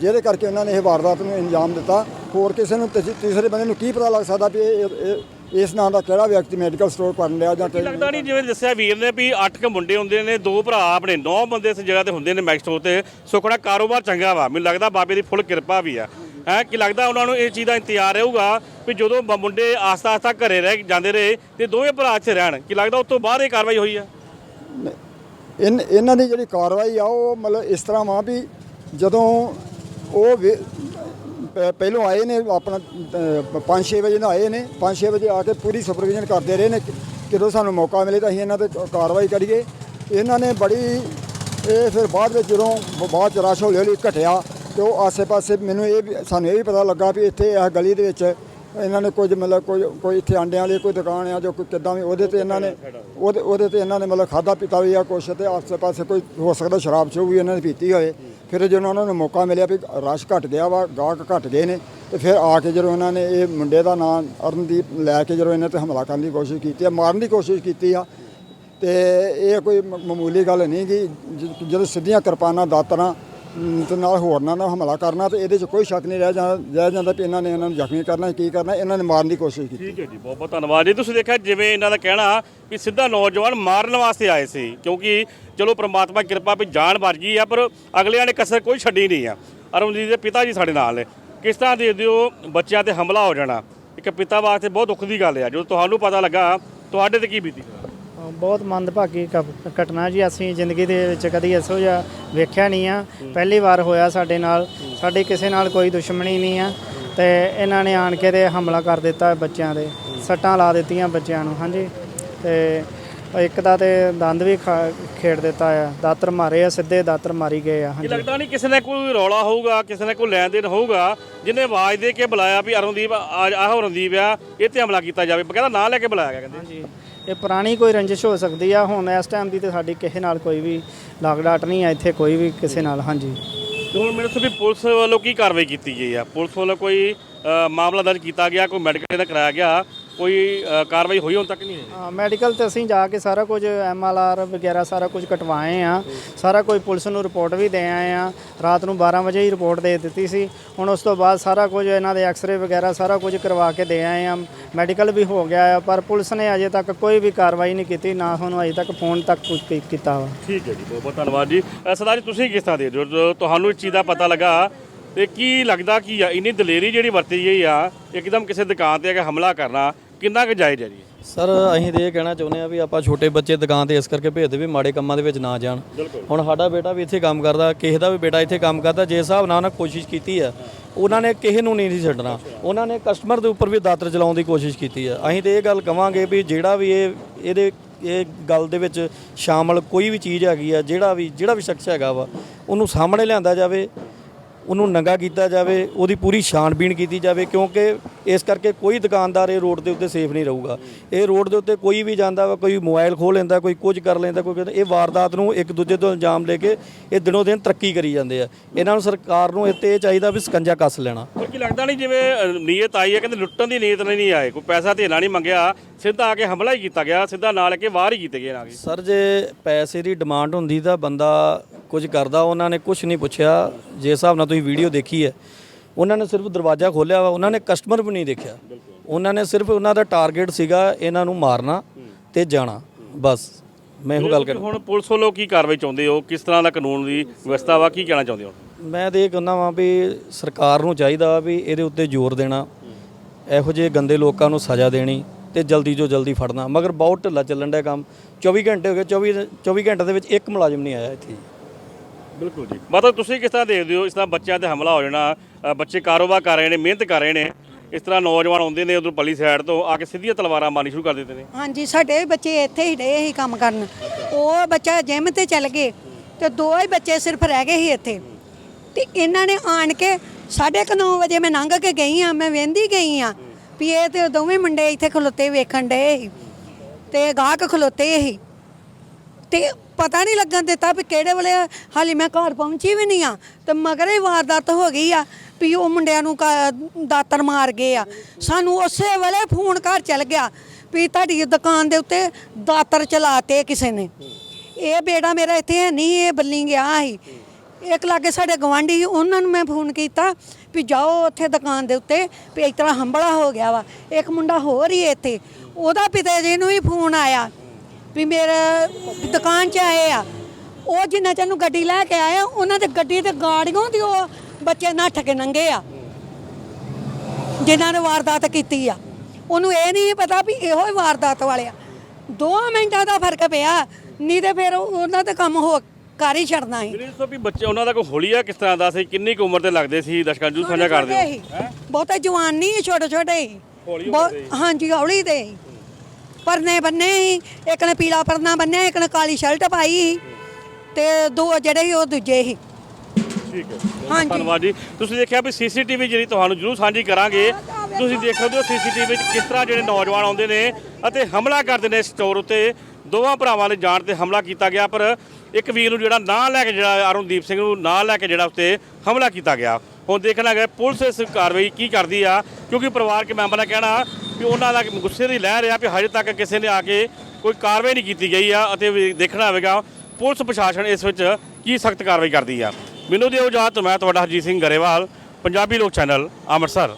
ਜਿਹਦੇ ਕਰਕੇ ਉਹਨਾਂ ਨੇ ਇਹ ਵਾਰਦਾਤ ਨੂੰ ਅੰਜਾਮ ਦਿੱਤਾ। ਹੋਰ ਕਿਸੇ ਨੂੰ ਤੀਸ- ਤੀਸਰੇ ਬੰਦੇ ਨੂੰ ਕੀ ਪਤਾ ਲੱਗ ਸਕਦਾ ਵੀ ਇਹ- ਇਸ ਨਾਂ ਦਾ ਕਿਹੜਾ ਵਿਅਕਤੀ ਮੈਡੀਕਲ ਸਟੋਰ ਕਰਨ ਲਿਆ ਜਾਂ ਕੀ ਲੱਗਦਾ ਨਹੀਂ ਜਿਵੇਂ ਦੱਸਿਆ ਵੀਰ ਨੇ ਵੀ 8 ਕ ਮੁੰਡੇ ਹੁੰਦੇ ਨੇ ਦੋ ਭਰਾ ਆਪਣੇ 9 ਬੰਦੇ ਇਸ ਜਗ੍ਹਾ ਤੇ ਹੁੰਦੇ ਨੇ ਮੈਕਸ ਸਟੋਰ ਤੇ। ਸੁਖੜਾ ਕਾਰੋਬਾਰ ਚੰਗਾ ਵਾ। ਮੈਨੂੰ ਲੱਗਦਾ ਬਾਬੇ ਦੀ ਫੁੱਲ ਕਿਰਪਾ ਵੀ ਆ। ਹੈ ਕਿ ਲੱਗਦਾ ਉਹਨਾਂ ਨੂੰ ਇਹ ਚੀਜ਼ ਦਾ ਇੰਤਜ਼ਾਰ ਰਹੂਗਾ ਵੀ ਜਦੋਂ ਬ- ਮੁੰਡੇ ਆਸਤਾ ਆਸਤਾ ਘਰੇ ਰਹਿ ਜਾਂਦੇ ਰਹੇ ਤੇ ਦੋਵੇਂ ਭਰਾ ਇੱਥੇ ਰਹਿਣ? ਕਿ ਲੱਗਦਾ ਉਸ ਤੋਂ ਬਾਅਦ ਇਹ ਕਾਰਵਾਈ ਹੋਈ ਆ? ਇਨ ਇਹਨਾਂ ਦੀ ਜਿਹੜੀ ਕਾਰਵਾਈ ਆ, ਉਹ ਮਤਲਬ ਇਸ ਤਰ੍ਹਾਂ ਵਾ ਵੀ ਜਦੋਂ ਉਹ ਪਹਿਲੋਂ ਆਏ ਨੇ, ਆਪਣਾ 5-6 ਵਜੇ ਨਾਲ ਆਏ ਨੇ 5-6 ਵਜੇ ਆ ਕੇ ਪੂਰੀ ਸੁਪਰਵਿਜ਼ਨ ਕਰਦੇ ਰਹੇ ਨੇ ਕਿ- ਜਦੋਂ ਸਾਨੂੰ ਮੌਕਾ ਮਿਲੇ ਤਾਂ ਅਸੀਂ ਇਹਨਾਂ ਤੇ ਕਾਰਵਾਈ ਕਰੀਏ। ਇਹਨਾਂ ਨੇ ਬੜੀ, ਇਹ ਫਿਰ ਬਾਅਦ ਵਿੱਚ ਜਦੋਂ ਬਾਅਦ ਚ ਰਸ਼ ਹੌਲੀ ਹੌਲੀ ਘਟਿਆ ਤੇ ਉਹ ਆਸੇ-ਪਾਸੇ ਮੈਨੂੰ ਇਹ ਵੀ- ਸਾਨੂੰ ਇਹ ਵੀ ਪਤਾ ਲੱਗਾ ਵੀ ਇੱਥੇ ਇਹ ਗਲੀ ਦੇ ਵਿੱਚ ਇਹਨਾਂ ਨੇ ਕੁਝ ਮਤਲਬ ਕੋਈ ਕੋਈ ਇੱਥੇ ਆਂਡਿਆਂ ਵਾਲੀ ਕੋਈ ਦੁਕਾਨ ਆ ਜੋ ਕੋਈ ਕਿੱਦਾਂ ਵੀ, ਉਹਦੇ ਤੇ ਇਹਨਾਂ ਨੇ, ਉਹਦੇ ਉਹਦੇ ਤੇ ਇਹਨਾਂ ਨੇ ਮਤਲਬ ਖਾਦਾ ਪੀਤਾ ਵੀ ਆ ਕੁਛ ਤੇ ਆਸੇ ਪਾਸੇ ਕੋਈ ਹੋ ਸਕਦਾ ਸ਼ਰਾਬ ਚੋ ਵੀ ਇਹਨਾਂ ਨੇ ਪੀਤੀ ਹੋਵੇ। ਫਿਰ ਜਦੋਂ ਉਹਨਾਂ ਨੂੰ ਮੌਕਾ ਮਿਲਿਆ ਵੀ ਰਸ਼ ਘਟ ਗਿਆ ਵਾ, ਗਾਹਕ ਘਟ ਗਏ ਨੇ, ਤੇ ਫਿਰ ਆ ਕੇ ਜਦੋਂ ਇਹਨਾਂ ਨੇ ਇਹ ਮੁੰਡੇ ਦਾ ਨਾਮ ਅਰਨਦੀਪ ਲੈ ਕੇ ਜਦੋਂ ਇਹਨਾਂ ਤੇ ਹਮਲਾ ਕਰਨ ਦੀ ਕੋਸ਼ਿਸ਼ ਕੀਤੀ ਆ, ਮਾਰਨ ਦੀ ਕੋਸ਼ਿਸ਼ ਕੀਤੀ ਆ, ਤੇ ਇਹ ਕੋਈ ਮਾਮੂਲੀ ਗੱਲ ਨਹੀਂ ਕਿ ਜਦੋਂ ਸਿੱਧੀਆਂ ਕਿਰਪਾਨਾਂ ਦਾਤਰਾਂ ਤੇ ਨਾਲ ਹੋਰਨਾਂ ਨਾਲ ਹਮਲਾ ਕਰਨਾ ਤੇ ਇਹਦੇ 'ਚ ਕੋਈ ਸ਼ੱਕ ਨਹੀਂ ਰਹਿ ਜਾਂਦਾ ਰਹਿ ਜਾਂਦਾ ਵੀ ਇਹਨਾਂ ਨੇ ਇਹਨਾਂ ਨੂੰ ਜ਼ਖਮੀ ਕਰਨਾ, ਕੀ ਕਰਨਾ, ਇਹਨਾਂ ਨੇ ਮਾਰਨ ਦੀ ਕੋਸ਼ਿਸ਼ ਕੀਤੀ। ਠੀਕ ਹੈ ਜੀ ਬਹੁਤ ਬਹੁਤ ਧੰਨਵਾਦ ਜੀ। ਤੁਸੀਂ ਦੇਖਿਆ ਜਿਵੇਂ ਇਹਨਾਂ ਦਾ ਕਹਿਣਾ ਵੀ ਸਿੱਧਾ ਨੌਜਵਾਨ ਮਾਰਨ ਵਾਸਤੇ ਆਏ ਸੀ, ਕਿਉਂਕਿ ਚਲੋ ਪ੍ਰਮਾਤਮਾ ਕਿਰਪਾ ਵੀ ਜਾਨ ਬਚ ਗਈ ਆ, ਪਰ ਅਗਲਿਆਂ ਨੇ ਕਸਰ ਕੋਈ ਛੱਡੀ ਨਹੀਂ ਆ। ਅਰੁਣਜੀਤ ਦੇ ਪਿਤਾ ਜੀ ਸਾਡੇ ਨਾਲ ਨੇ। ਕਿਸ ਤਰ੍ਹਾਂ ਦੇ ਦਿਓ ਬੱਚਿਆਂ ਤੇ ਹਮਲਾ ਹੋ ਜਾਣਾ? ਇੱਕ ਪਿਤਾ ਵਾਸਤੇ ਬਹੁਤ ਦੁੱਖ ਦੀ ਗੱਲ ਆ, ਜਦੋਂ ਤੁਹਾਨੂੰ ਪਤਾ ਲੱਗਾ, ਤੁਹਾਡੇ ਤੇ ਕੀ ਬੀਤੀ? ਬਹੁਤ ਮੰਦਭਾਗੀ ਘ- ਘਟਨਾ ਜੀ। ਅਸੀਂ ਜ਼ਿੰਦਗੀ ਦੇ ਵਿੱਚ ਕਦੀ ਇਹੋ ਜਿਹਾ ਵੇਖਿਆ ਨਹੀਂ ਆ। ਪਹਿਲੀ ਵਾਰ ਹੋਇਆ ਸਾਡੇ ਨਾਲ। ਸਾਡੀ ਕਿਸੇ ਨਾਲ ਕੋਈ ਦੁਸ਼ਮਣੀ ਨਹੀਂ ਆ। ਤੇ ਇਹਨਾਂ ਨੇ ਆਣ ਕੇ ਤੇ ਹਮਲਾ ਕਰ ਦਿੱਤਾ ਬੱਚਿਆਂ ਦੇ। ਸੱਟਾਂ ਲਾ ਦਿੱਤੀਆਂ ਬੱਚਿਆਂ ਨੂੰ ਹਾਂਜੀ। ਤੇ ਇੱਕ ਦਾ ਤੇ ਦੰਦ ਵੀ ਖਾ- ਖੇੜ ਦਿੱਤਾ ਆ। ਦਾਤਰ ਮਾਰੇ ਆ ਸਿੱਧੇ ਦਾਤਰ ਮਾਰੀ ਗਏ ਆ ਕੀ ਹਾਂਜੀ ਲੱਗਦਾ ਨਹੀਂ ਕਿਸੇ ਨੇ ਕੋਈ ਰੌਲਾ ਹੋਊਗਾ ਕਿਸੇ ਨੇ ਕੋਈ ਲੈਣ ਦੇਣ ਹੋਊਗਾ। ਜਿਹਨੇ ਆਵਾਜ਼ ਦੇ ਕੇ ਬੁਲਾਇਆ ਵੀ ਅਰੁਣਦੀਪ ਆ- ਆਹ ਅਰੁਣਦੀਪ ਆ ਇਹ ਤੇ ਹਮਲਾ ਕੀਤਾ ਜਾਵੇ। ਬਕਾਇਦਾ ਨਾਂ ਲੈ ਕੇ ਬੁਲਾਇਆ ਗਿਆ ਕਹਿੰਦੇ। ਹਾਂਜੀ। ਇਹ ਪੁਰਾਣੀ ਕੋਈ ਰੰਜਿਸ਼ ਹੋ ਸਕਦੀ ਆ ਹੁਣ ਇਸ ਟਾਈਮ ਦੀ ਤੇ ਸਾਡੀ ਕਿਸੇ ਨਾਲ ਕੋਈ ਵੀ ਲਾਗ ਡਾਟ ਨਹੀਂ ਆ ਇੱਥੇ ਕੋਈ ਵੀ ਕਿਸੇ ਨਾਲ ਹਾਂਜੀ। ਤੇ ਹੁਣ ਮੇਰੇ ਤੋਂ ਵੀ ਪੁਲਿਸ ਵੱਲੋਂ ਕੀ ਕਾਰਵਾਈ ਕੀਤੀ ਗਈ ਆ? ਪੁਲਿਸ ਵੱਲੋਂ ਕੋਈ ਅ, ਮਾਮਲਾ ਦਰਜ ਕੀਤਾ ਗਿਆ ਕੋਈ ਮੈਡੀਕਲ ਦਾ ਕਰਾਇਆ ਗਿਆ? ਕੋਈ ਅ, ਕਾਰਵਾਈ ਹੋਈ ਹੁਣ ਤੱਕ ਨਹੀਂ ਹੋਈ ਹਾਂ, ਮੈਡੀਕਲ ਤੇ ਅਸੀਂ ਜਾ ਕੇ ਸਾਰਾ ਕੁਝ ਐਮਐਲਆਰ ਵਗੈਰਾ ਸਾਰਾ ਕੁਝ ਕਟਵਾਏ ਆ। ਸਾਰਾ ਕੁਝ ਪੁਲਿਸ ਨੂੰ ਰਿਪੋਰਟ ਵੀ ਦੇ ਆਏ ਆ। ਰਾਤ ਨੂੰ 12 ਵਜੇ ਹੀ ਰਿਪੋਰਟ ਦੇ ਦਿੱਤੀ ਸੀ। ਹੁਣ ਉਸ ਤੋਂ ਬਾਅਦ ਸਾਰਾ ਕੁਝ ਇਹਨਾਂ ਦੇ ਐਕਸ-ਰੇ ਵਗੈਰਾ ਸਾਰਾ ਕੁਝ ਕਰਵਾ ਕੇ ਦੇ ਆਏ ਆ। ਮੈਡੀਕਲ ਵੀ ਹੋ ਗਿਆ ਆ ਪਰ ਪੁਲਿਸ ਨੇ ਅਜੇ ਤੱਕ ਕੋਈ ਵੀ ਕਾਰਵਾਈ ਨਹੀਂ ਕੀਤੀ ਨਾ ਸਾਨੂੰ ਅਜੇ ਤੱਕ ਫੋਨ ਤੱਕ ਕੁਝ ਕੀ- ਕੀਤਾ ਵਾ। ਠੀਕ ਹੈ ਜੀ ਬਹੁਤ ਬਹੁਤ ਧੰਨਵਾਦ ਜੀ। ਅ, ਸਰਦਾਰ ਜੀ ਤੁਸੀਂ ਕਿਸ ਤਰ੍ਹਾਂ ਦੇ ਦਿਓ ਜਦੋਂ ਤੁਹਾਨੂੰ ਇਸ ਚੀਜ਼ ਦਾ ਪਤਾ ਲੱਗਾ ਤੇ ਕੀ ਲੱਗਦਾ ਕੀ ਆ? ਇੰਨੀ ਦਲੇਰੀ ਜਿਹੜੀ ਵਰਤੀ ਗਈ ਆ ਇੱਕਦਮ ਕਿਸੇ ਦੁਕਾਨ ਤੇ ਆ ਕੇ ਹਮਲਾ ਕਰਨਾ ਕਿੰਨਾ ਕੁ ਜਾਇਜ਼ ਹੈ ਜੀ? ਸਰ ਅਸੀਂ ਤੇ ਇਹ ਕਹਿਣਾ ਚਾਹੁੰਦੇ ਆ ਵੀ ਆਪਾਂ ਛੋਟੇ ਬੱਚੇ ਦੁਕਾਨ ਤੇ ਇਸ ਕਰਕੇ ਭੇਜਦੇ ਵੀ ਮਾੜੇ ਕੰਮਾਂ ਦੇ ਵਿੱਚ ਨਾ ਜਾਣ। ਹੁਣ ਸਾਡਾ ਬੇਟਾ ਵੀ ਇੱਥੇ ਕੰਮ ਕਰਦਾ ਕਿਸੇ ਦਾ ਵੀ ਬੇਟਾ ਇੱਥੇ ਕੰਮ ਕਰਦਾ ਜੇ ਹਿਸਾਬ ਨਾਲ ਉਹਨਾਂ ਕੋਸ਼ਿਸ਼ ਕੀਤੀ ਆ ਉਹਨਾਂ ਨੇ ਕਿਸੇ ਨੂੰ ਨਹੀਂ ਛੱਡਣਾ। ਉਹਨਾਂ ਨੇ ਕਸਟਮਰ ਦੇ ਉੱਪਰ ਵੀ ਦਾਤਰ ਚਲਾਉਣ ਦੀ ਕੋਸ਼ਿਸ਼ ਕੀਤੀ ਆ। ਅਸੀਂ ਤੇ ਇਹ ਗੱਲ ਕਵਾਂਗੇ ਵੀ ਜਿਹੜਾ ਵੀ ਇਹ ਇਹਦੇ ਇਹ ਗੱਲ ਦੇ ਵਿੱਚ ਸ਼ਾਮਲ ਕੋਈ ਵੀ ਚੀਜ਼ ਹੈਗੀ ਆ ਜਿਹੜਾ ਵੀ ਜਿਹੜਾ ਵੀ ਸ਼ਖਸ ਹੈਗਾ ਵਾ ਉਹਨੂੰ ਸਾਹਮਣੇ ਲਿਆਂਦਾ ਜਾਵੇ ਉਹਨੂੰ ਨੰਗਾ ਕੀਤਾ ਜਾਵੇ ਉਹਦੀ ਪੂਰੀ ਛਾਣਬੀਣ ਕੀਤੀ ਜਾਵੇ ਕਿਉਂਕਿ ਇਸ ਕਰਕੇ ਕੋਈ ਦੁਕਾਨਦਾਰ ਇਹ ਰੋਡ ਦੇ ਉੱਤੇ ਸੇਫ ਨਹੀਂ ਰਹੂਗਾ। ਇਹ ਰੋਡ ਦੇ ਉੱਤੇ ਕੋਈ ਵੀ ਜਾਂਦਾ ਵਾ ਕੋਈ ਮੋਬਾਈਲ ਖੋਹ ਲੈਂਦਾ ਕੋਈ ਕੁਝ ਕਰ ਲੈਂਦਾ ਕੋਈ ਕਹਿੰਦਾ ਇਹ ਵਾਰਦਾਤ ਨੂੰ ਇੱਕ ਦੂਜੇ ਤੋਂ ਇਲਜ਼ਾਮ ਲੈ ਕੇ ਇਹ ਦਿਨੋਂ ਦਿਨ ਤਰੱਕੀ ਕਰੀ ਜਾਂਦੇ ਆ। ਇਹਨਾਂ ਨੂੰ ਸਰਕਾਰ ਨੂੰ ਇੱਥੇ ਇਹ ਚਾਹੀਦਾ ਵੀ ਸਕੰਜਾ ਕੱਸ ਲੈਣਾ। ਕੀ ਲੱਗਦਾ ਨਹੀਂ ਜਿਵੇਂ ਨੀਅਤ ਆਈ ਹੈ ਕਹਿੰਦੇ ਲੁੱਟਣ ਦੀ ਨੀਅਤ ਨਾਲ ਨਹੀਂ ਆਏ। ਕੋਈ ਪੈਸਾ ਧੇਲਾ ਨਹੀਂ ਮੰਗਿਆ ਸਿੱਧਾ ਆ ਕੇ ਹਮਲਾ ਹੀ ਕੀਤਾ ਗਿਆ ਸਿੱਧਾ ਨਾਲ ਲੈ ਕੇ ਵਾਰ ਹੀ ਕੀਤੇ ਗਏ ਨਾ ਸਰ ਜੇ ਪੈਸੇ ਦੀ ਡਿਮਾਂਡ ਹੁੰਦੀ ਤਾਂ ਬੰਦਾ ਕੁਝ ਕਰਦਾ ਉਹਨਾਂ ਨੇ ਕੁਝ ਨਹੀਂ ਪੁੱਛਿਆ। ਜੇ ਹਿਸਾਬ ਨਾਲ ਤੁਸੀਂ ਵੀਡੀਓ ਦੇਖੀ ਹੈ ਉਹਨਾਂ ਨੇ ਸਿਰਫ ਦਰਵਾਜ਼ਾ ਖੋਲ੍ਹਿਆ ਵਾ ਉਹਨਾਂ ਨੇ ਕਸਟਮਰ ਵੀ ਨਹੀਂ ਦੇਖਿਆ। ਉਹਨਾਂ ਨੇ ਸਿਰਫ ਉਹਨਾਂ ਦਾ ਟਾਰਗੇਟ ਸੀਗਾ ਇਹਨਾਂ ਨੂੰ ਮਾਰਨਾ ਤੇ ਜਾਣਾ। ਬਸ ਮੈਂ ਇਹੋ ਗੱਲ ਕਰ ਹੁਣ ਪੁਲਿਸ ਵੱਲੋਂ ਕੀ ਕਾਰਵਾਈ ਚਾਹੁੰਦੇ ਹੋ? ਕਿਸ ਤਰ੍ਹਾਂ ਦਾ ਕਾਨੂੰਨ ਦੀ ਵਿਵਸਥਾ ਵਾ? ਕੀ ਕਹਿਣਾ ਚਾਹੁੰਦੇ ਹੋ? ਮੈਂ ਤੇ ਇਹ ਕਹਿੰਦਾ ਵਾਂ ਵੀ ਸਰਕਾਰ ਨੂੰ ਚਾਹੀਦਾ ਵੀ ਇਹਦੇ ਉੱਤੇ ਜ਼ੋਰ ਦੇਣਾ। ਇਹੋ ਜਿਹੇ ਗੰਦੇ ਲੋਕਾਂ ਨੂੰ ਸਜ਼ਾ ਦੇਣੀ ਤੇ ਜਲਦੀ ਜੋ ਜਲਦੀ ਫੜਨਾ। ਮਗਰ ਬਹੁਤ ਢਿੱਲਾ ਚੱਲਣ ਦਾ ਕੰਮ। 24 ਘੰਟੇ ਹੋ ਗਏ 24 24 ਘੰਟੇ ਦੇ ਵਿੱਚ ਇੱਕ ਮੁਲਾਜ਼ਮ ਨਹੀਂ ਆਇਆ ਇੱਥੇ। ਬਿਲਕੁਲ ਜੀ। ਮਤਲਬ ਤੁਸੀਂ ਕਿਸ ਤਰ੍ਹਾਂ ਦੇਖਦੇ ਹੋ ਇਸ ਤਰ੍ਹਾਂ ਬੱਚਿਆਂ ਤੇ ਹਮਲਾ ਹੋ ਜਾਣਾ ਅ, ਬੱਚੇ ਕਾਰੋਬਾਰ ਕਰ ਰਹੇ ਨੇ ਮਿਹਨਤ ਕਰ ਰਹੇ ਨੇ ਇਸ ਤਰ੍ਹਾਂ ਨੌਜਵਾਨ ਆਉਂਦੇ ਨੇ ਉਧਰ ਪੱਲੀ ਸਾਈਡ ਤੋਂ ਆ ਕੇ ਸਿੱਧੀਆਂ ਤਲਵਾਰਾਂ ਮਾਰਨੀ ਸ਼ੁਰੂ ਕਰ ਦਿੰਦੇ ਨੇ? ਹਾਂਜੀ ਸਾਡੇ ਵੀ ਬੱਚੇ ਇੱਥੇ ਹੀ ਡੇ ਹੀ ਕੰਮ ਕਰਨ। ਉਹ ਬੱਚਾ ਜਿਮ ਤੇ ਚੱਲ ਗਏ ਤੇ ਦੋ ਹੀ ਬੱਚੇ ਸਿਰਫ ਰਹਿ ਗਏ ਸੀ ਇੱਥੇ। ਤੇ ਇਹਨਾਂ ਨੇ ਆਣ ਕੇ 9:30 ਵਜੇ ਮੈਂ ਲੰਘ ਕੇ ਗਈ ਆ ਮੈਂ ਵੇਂਦੀ ਗਈ ਆ ਵੀ ਇਹ ਤੇ ਦੋਵੇਂ ਮੁੰਡੇ ਇੱਥੇ ਖਲੋਤੇ ਵੇਖਣ ਡਏ ਸੀ ਤੇ ਗਾਹਕ ਖਲੋਤੇ ਸੀ। ਤੇ ਪਤਾ ਨਹੀਂ ਲੱਗਣ ਦਿੱਤਾ ਵੀ ਕਿਹੜੇ ਵੇਲੇ ਹਾਲੇ ਮੈਂ ਘਰ ਪਹੁੰਚੀ ਵੀ ਨਹੀਂ ਆ। ਤੇ ਮਗਰ ਹੀ ਵਾਰਦਾਤ ਹੋ ਗਈ ਆ ਵੀ ਉਹ ਮੁੰਡਿਆਂ ਨੂੰ ਕਾ- ਦਾਤਰ ਮਾਰ ਗਏ ਆ। ਸਾਨੂੰ ਉਸੇ ਵੇਲੇ ਫੋਨ ਘਰ ਚੱਲ ਗਿਆ ਵੀ ਤੁਹਾਡੀ ਦੁਕਾਨ ਦੇ ਉੱਤੇ ਦਾਤਰ ਚਲਾਤੇ ਕਿਸੇ ਨੇ। ਇਹ ਬੇੜਾ ਮੇਰਾ ਇੱਥੇ ਹੈ ਨਹੀਂ ਇਹ ਬੱਲੀ ਗਿਆ ਸੀ। ਇੱਕ ਲਾਗੇ ਸਾਡੇ ਗਵਾਂਢੀ ਸੀ, ਉਹਨਾਂ ਨੂੰ ਮੈਂ ਫੋਨ ਕੀਤਾ ਵੀ ਜਾਓ ਉੱਥੇ ਦੁਕਾਨ ਦੇ ਉੱਤੇ ਵੀ ਇਸ ਤਰ੍ਹਾਂ ਹੰਬਲਾ ਹੋ ਗਿਆ ਵਾ। ਇੱਕ ਮੁੰਡਾ ਹੋਰ ਹੀ ਇੱਥੇ ਉਹਦਾ ਪਿਤਾ ਜੀ ਨੂੰ ਵੀ ਫੋਨ ਆਇਆ। ਵੀ ਮੇਰੇ ਦੁਕਾਨ 'ਚ ਆਏ ਆ। ਉਹ ਜਿੰਨਾ ਚਿਰ ਨੂੰ ਗੱਡੀ ਲੈ ਕੇ ਆਏ ਆ, ਉਹਨਾਂ ਦੇ ਗੱਡੀ ਤੇ ਗਾੜੀਆਂ ਦੀ ਉਹ ਬੱਚੇ ਨੱਠ ਕੇ ਨੰਗੇ ਆ। ਜਿਨ੍ਹਾਂ ਨੇ ਵਾਰਦਾਤ ਕੀਤੀ ਆ। ਉਹਨੂੰ ਇਹ ਨਹੀਂ ਪਤਾ ਵੀ ਇਹੋ ਹੀ ਵਾਰਦਾਤ ਵਾਲੇ ਆ। ਦੋ ਮਿੰਟਾਂ ਦਾ ਫ਼ਰਕ ਪਿਆ ਨਹੀਂ ਤੇ ਫਿਰ ਉਹਨਾਂ ਤੇ ਕੰਮ ਹੋ ਕਰ ਹੀ ਛੱਡਣਾ ਸੀ। ਜਿਹੜੀ ਦੱਸੋ ਵੀ ਬੱਚੇ ਉਹਨਾਂ ਦਾ ਕੋਈ ਹੋਲੀਆ ਕਿਸ ਤਰ੍ਹਾਂ ਦਾ ਸੀ? ਕਿੰਨੀ ਕੁ ਉਮਰ ਦੇ ਲੱਗਦੇ ਸੀ? ਦਰਸ਼ਕਾਂ ਨੂੰ ਸਾਂਝਾ ਕਰਦੇ ਹੋ ਸੀ। ਬਹੁਤੇ ਜਵਾਨ ਨਹੀਂ ਛੋਟੇ ਛੋਟੇ ਸੀ। ਬਹੁਤ- ਹਾਂਜੀ ਹੌਲੀ ਦੇ ਸੀ। ਪਰਨੇ ਬੰਨੇ ਸੀ ਇੱਕ ਨੇ ਪੀਲਾ ਪਰਨਾ ਬੰਨਿਆ ਇੱਕ ਨੇ ਕਾਲੀ ਸ਼ਰਟ ਪਾਈ ਸੀ ਤੇ ਦੋ ਜਿਹੜੇ ਸੀ ਉਹ ਦੂਜੇ ਸੀ। ਠੀਕ ਹੈ। ਹਾਂਜੀ। ਧੰਨਵਾਦ ਜੀ। ਤੁਸੀਂ ਦੇਖਿਆ ਵੀ ਸੀਸੀਟੀਵੀ ਜਿਹੜੀ ਤੁਹਾਨੂੰ ਜਰੂਰ ਸਾਂਝੀ ਕਰਾਂਗੇ। ਤੁਸੀਂ ਦੇਖ ਸਕਦੇ ਹੋ ਸੀਸੀਟੀਵੀ ਵਿੱਚ ਕਿਸ ਤਰ੍ਹਾਂ ਜਿਹੜੇ ਨੌਜਵਾਨ ਆਉਂਦੇ ਨੇ ਅਤੇ ਹਮਲਾ ਕਰਦੇ ਨੇ ਸਟੋਰ ਉੱਤੇ। ਦੋਵਾਂ ਭਰਾਵਾਂ ਦੇ ਜਾਣ ਤੇ ਹਮਲਾ ਕੀਤਾ ਗਿਆ ਪਰ ਇੱਕ ਵੀਰ ਨੂੰ ਜਿਹੜਾ ਨਾਂ ਲੈ ਕੇ ਜਿਹੜਾ ਅਰੁਣਦੀਪ ਸਿੰਘ ਨੂੰ ਨਾਂ ਲੈ ਕੇ ਜਿਹੜਾ ਉੱਤੇ ਹਮਲਾ ਕੀਤਾ ਗਿਆ। ਹੁਣ ਦੇਖਣਾ ਹੈ ਪੁਲਿਸ ਇਸ ਕਾਰਵਾਈ ਕੀ ਕਰਦੀ ਆ ਕਿਉਂਕਿ ਪਰਿਵਾਰਕ ਮੈਂਬਰ ਦਾ ਕਹਿਣਾ ਵੀ ਉਹਨਾਂ ਦਾ ਗੁੱਸੇ ਦੀ ਲਹਿਰ ਆ ਵੀ ਹਜੇ ਤੱਕ ਕਿਸੇ ਨੇ ਆ ਕੇ ਕੋਈ ਕਾਰਵਾਈ ਨਹੀਂ ਕੀਤੀ ਗਈ ਆ ਅਤੇ ਵੀ ਦੇਖਣਾ ਹੋਵੇਗਾ ਪੁਲਿਸ ਪ੍ਰਸ਼ਾਸਨ ਇਸ ਵਿੱਚ ਕੀ ਸਖਤ ਕਾਰਵਾਈ ਕਰਦੀ ਆ। ਮੈਨੂੰ ਦਿਓ ਇਜਾਜ਼ਤ, ਮੈਂ ਤੁਹਾਡਾ ਹਰਜੀਤ ਸਿੰਘ ਗਰੇਵਾਲ, ਪੰਜਾਬੀ ਲੋਕ ਚੈਨਲ, ਅੰਮ੍ਰਿਤਸਰ।